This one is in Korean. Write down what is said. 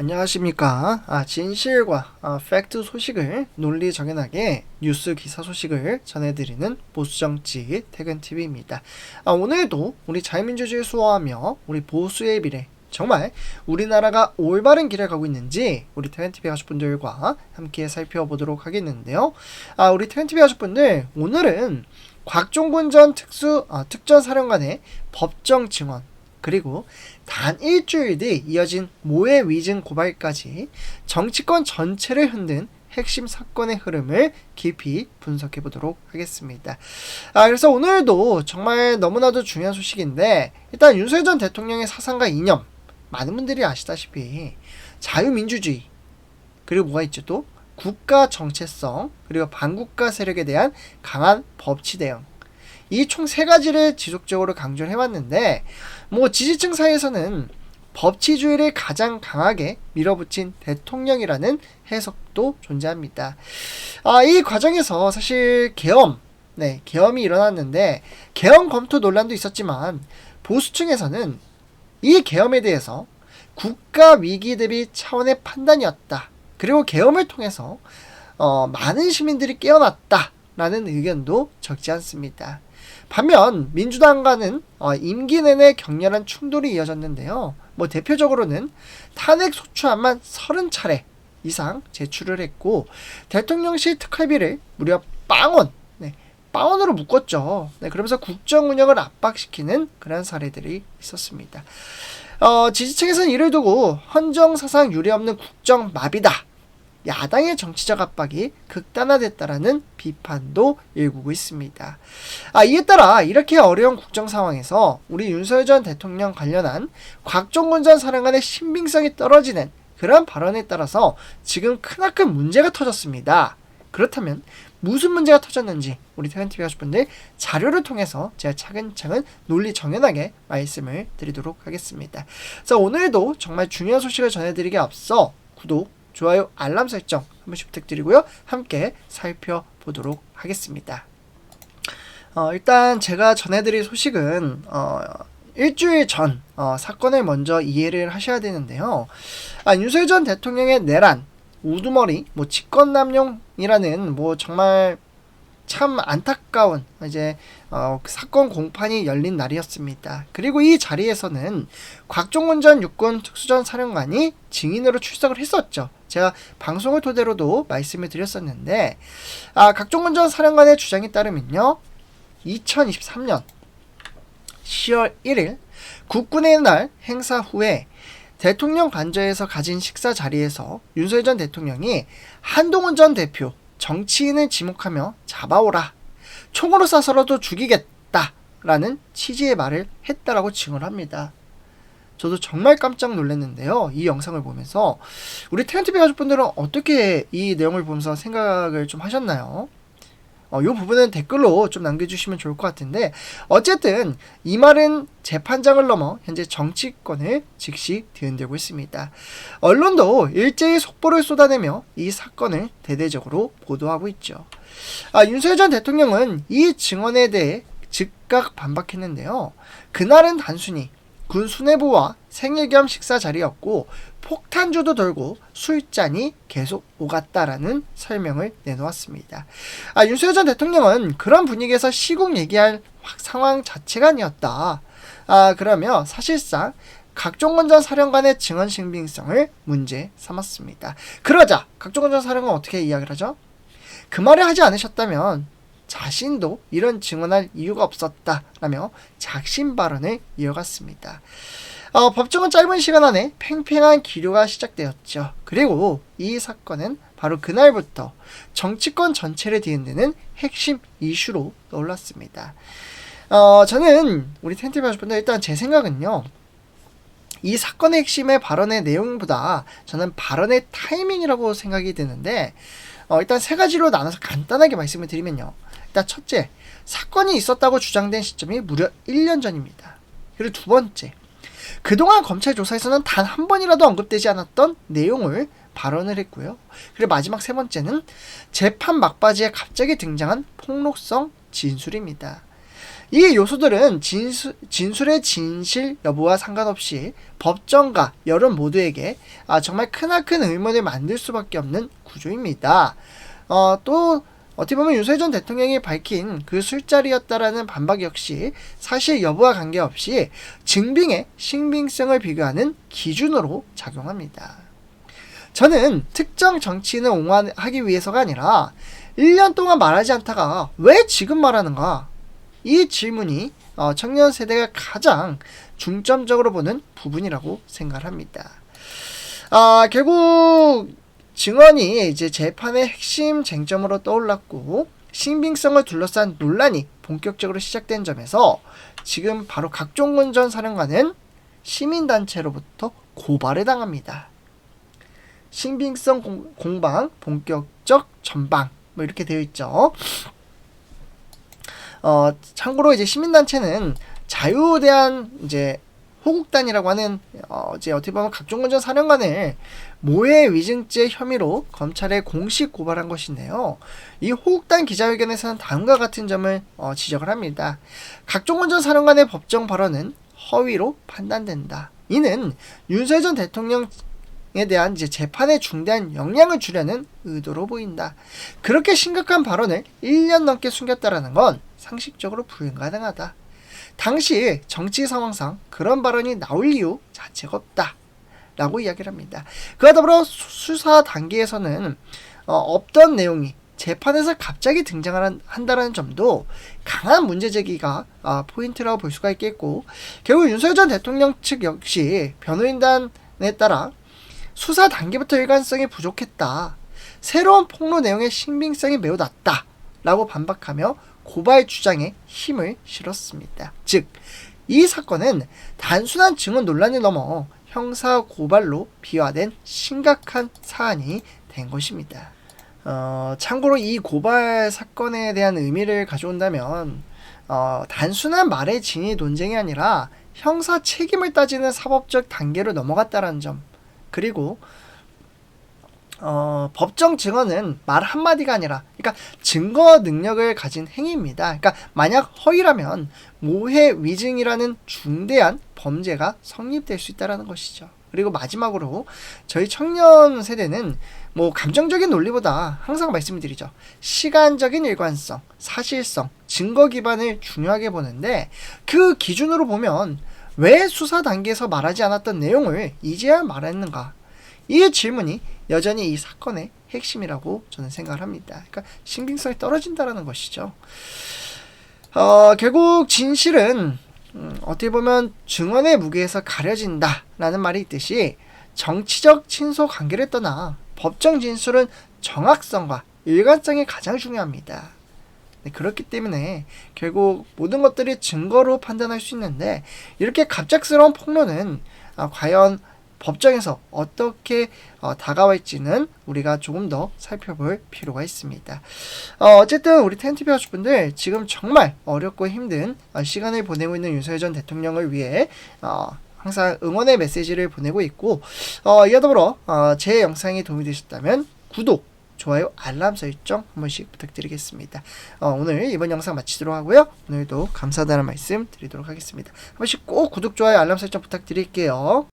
안녕하십니까. 아, 진실과 아, 팩트 소식을 논리 정연하게 뉴스 기사 소식을 전해드리는 보수정치 퇴근TV입니다. 아, 오늘도 우리 자유민주주의 수호하며 우리 보수의 미래, 정말 우리나라가 올바른 길을 가고 있는지 우리 퇴근TV 가족분들과 함께 살펴보도록 하겠는데요. 아, 우리 퇴근TV 가족분들, 오늘은 곽종군 전 특수, 아, 특전사령관의 법정 증언, 그리고 단 일주일 뒤 이어진 모해 위증 고발까지 정치권 전체를 흔든 핵심 사건의 흐름을 깊이 분석해 보도록 하겠습니다. 아, 그래서 오늘도 정말 너무나도 중요한 소식인데, 일단 윤석열 전 대통령의 사상과 이념, 많은 분들이 아시다시피 자유민주주의, 그리고 뭐가 있죠 또? 국가 정체성, 그리고 반국가 세력에 대한 강한 법치 대응. 이 총 세 가지를 지속적으로 강조를 해왔는데, 뭐 지지층 사이에서는 법치주의를 가장 강하게 밀어붙인 대통령이라는 해석도 존재합니다. 아, 이 과정에서 사실 계엄, 네, 계엄이 일어났는데 계엄 검토 논란도 있었지만 보수층에서는 이 계엄에 대해서 국가 위기 대비 차원의 판단이었다. 그리고 계엄을 통해서 어, 많은 시민들이 깨어났다라는 의견도 적지 않습니다. 반면 민주당과는 어, 임기 내내 격렬한 충돌이 이어졌는데요. 뭐 대표적으로는 탄핵 소추안만 30차례 이상 제출을 했고 대통령실 특활비를 무려 빵원 네, 빵원으로 묶었죠. 네, 그러면서 국정 운영을 압박시키는 그런 사례들이 있었습니다. 어, 지지층에서는 이를 두고 헌정 사상 유례 없는 국정 마비다. 야당의 정치적 압박이 극단화됐다라는 비판도 일구고 있습니다. 아, 이에 따라 이렇게 어려운 국정 상황에서 우리 윤석열 전 대통령 관련한 곽종건 전 사령관의 신빙성이 떨어지는 그런 발언에 따라서 지금 크나큰 문제가 터졌습니다. 그렇다면 무슨 문제가 터졌는지 우리 태연TV 가족분들 자료를 통해서 제가 차근차근 논리 정연하게 말씀을 드리도록 하겠습니다. 자, 오늘도 정말 중요한 소식을 전해드리기 앞서 구독, 좋아요, 알람 설정 한 번씩 부탁드리고요. 함께 살펴보도록 하겠습니다. 어, 일단 제가 전해드릴 소식은 어, 일주일 전 어, 사건을 먼저 이해를 하셔야 되는데요. 아, 윤석열 전 대통령의 내란, 우두머리, 뭐 직권남용이라는 뭐 정말 참 안타까운 이제 어, 사건 공판이 열린 날이었습니다. 그리고 이 자리에서는 곽종원 전 육군 특수전 사령관이 증인으로 출석을 했었죠. 제가 방송을 토대로도 말씀을 드렸었는데 아, 각종원 전 사령관의 주장에 따르면요. 2023년 10월 1일 국군의 날 행사 후에 대통령 관저에서 가진 식사 자리에서 윤석열 전 대통령이 한동훈 전 대표 정치인을 지목하며 잡아오라. 총으로 쏴서라도 죽이겠다. 라는 취지의 말을 했다라고 증언을 합니다. 저도 정말 깜짝 놀랐는데요. 이 영상을 보면서 우리 태연TV 가족분들은 어떻게 이 내용을 보면서 생각을 좀 하셨나요? 어, 이 부분은 댓글로 좀 남겨주시면 좋을 것 같은데 어쨌든 이 말은 재판장을 넘어 현재 정치권을 즉시 뒤흔들고 있습니다. 언론도 일제히 속보를 쏟아내며 이 사건을 대대적으로 보도하고 있죠. 아, 윤석열 전 대통령은 이 증언에 대해 즉각 반박했는데요. 그날은 단순히 군 수뇌부와 생일 겸 식사 자리였고 폭탄주도 돌고 술잔이 계속 오갔다라는 설명을 내놓았습니다. 아, 윤석열 전 대통령은 그런 분위기에서 시국 얘기할 상황 자체가 아니었다. 아, 그러며 사실상 각종원 전 사령관의 증언 신빙성을 문제 삼았습니다. 그러자 각종원 전 사령관 어떻게 이야기를 하죠? 그 말을 하지 않으셨다면 자신도 이런 증언할 이유가 없었다라며 작심 발언을 이어갔습니다. 어, 법정은 짧은 시간 안에 팽팽한 기류가 시작되었죠. 그리고 이 사건은 바로 그날부터 정치권 전체를 뒤흔드는 핵심 이슈로 떠올랐습니다. 어, 저는 우리 텐트 가족분들 일단 제 생각은요. 이 사건의 핵심의 발언의 내용보다 저는 발언의 타이밍이라고 생각이 드는데 어, 일단 세 가지로 나눠서 간단하게 말씀을 드리면요. 일단 첫째, 사건이 있었다고 주장된 시점이 무려 1년 전입니다. 그리고 두 번째, 그동안 검찰 조사에서는 단 한 번이라도 언급되지 않았던 내용을 발언을 했고요. 그리고 마지막 세 번째는 재판 막바지에 갑자기 등장한 폭로성 진술입니다. 이 요소들은 진수, 진술의 진실 여부와 상관없이 법정과 여론 모두에게 아, 정말 크나큰 의문을 만들 수밖에 없는 구조입니다. 어, 또 어떻게 보면 윤석열 전 대통령이 밝힌 그 술자리였다라는 반박 역시 사실 여부와 관계없이 증빙의 신빙성을 비교하는 기준으로 작용합니다. 저는 특정 정치인을 옹호하기 위해서가 아니라 1년 동안 말하지 않다가 왜 지금 말하는가? 이 질문이 어, 청년 세대가 가장 중점적으로 보는 부분이라고 생각합니다. 아, 결국 증언이 이제 재판의 핵심 쟁점으로 떠올랐고 신빙성을 둘러싼 논란이 본격적으로 시작된 점에서 지금 바로 각종군 전 사령관은 시민단체로부터 고발을 당합니다. 신빙성 공, 공방, 본격적 전방 뭐 이렇게 되어 있죠. 어, 참고로 이제 시민단체는 자유대한 이제 호국단이라고 하는 어, 이제 어떻게 보면 각종건전 사령관을 모해 위증죄 혐의로 검찰에 공식 고발한 것인데요. 이 호국단 기자회견에서는 다음과 같은 점을 어, 지적을 합니다. 각종건전 사령관의 법정 발언은 허위로 판단된다. 이는 윤석열 전 대통령 에 대한 이제 재판에 중대한 영향을 주려는 의도로 보인다. 그렇게 심각한 발언을 1년 넘게 숨겼다라는 건 상식적으로 불가능하다. 당시 정치 상황상 그런 발언이 나올 이유 자체가 없다. 라고 이야기를 합니다. 그와 더불어 수사 단계에서는 어, 없던 내용이 재판에서 갑자기 등장한다는 점도 강한 문제 제기가 아, 포인트라고 볼 수가 있겠고 결국 윤석열 전 대통령 측 역시 변호인단에 따라 수사 단계부터 일관성이 부족했다. 새로운 폭로 내용의 신빙성이 매우 낮다. 라고 반박하며 고발 주장에 힘을 실었습니다. 즉, 이 사건은 단순한 증언 논란이 넘어 형사 고발로 비화된 심각한 사안이 된 것입니다. 어, 참고로 이 고발 사건에 대한 의미를 가져온다면 어, 단순한 말의 진위 논쟁이 아니라 형사 책임을 따지는 사법적 단계로 넘어갔다는 점 그리고 어, 법정 증언은 말 한마디가 아니라, 그러니까 증거 능력을 가진 행위입니다. 그러니까 만약 허위라면 모해 위증이라는 중대한 범죄가 성립될 수 있다는 것이죠. 그리고 마지막으로 저희 청년 세대는 뭐 감정적인 논리보다 항상 말씀드리죠. 시간적인 일관성, 사실성, 증거 기반을 중요하게 보는데 그 기준으로 보면 왜 수사 단계에서 말하지 않았던 내용을 이제야 말했는가? 이 질문이 여전히 이 사건의 핵심이라고 저는 생각을 합니다. 그러니까 신빙성이 떨어진다라는 것이죠. 어, 결국 진실은 음, 어떻게 보면 증언의 무게에서 가려진다라는 말이 있듯이 정치적 친소 관계를 떠나 법정 진술은 정확성과 일관성이 가장 중요합니다. 네, 그렇기 때문에 결국 모든 것들이 증거로 판단할 수 있는데 이렇게 갑작스러운 폭로는 아, 과연 법정에서 어떻게 어, 다가갈지는 우리가 조금 더 살펴볼 필요가 있습니다. 어, 쨌든 우리 텐티비 하주분들 지금 정말 어렵고 힘든 어, 시간을 보내고 있는 윤석열 전 대통령을 위해 어, 항상 응원의 메시지를 보내고 있고 어, 이와 더불어 어, 제 영상이 도움이 되셨다면 구독 좋아요, 알람 설정 한 번씩 부탁드리겠습니다. 어, 오늘 이번 영상 마치도록 하고요. 오늘도 감사하다는 말씀 드리도록 하겠습니다. 한 번씩 꼭 구독, 좋아요, 알람 설정 부탁드릴게요.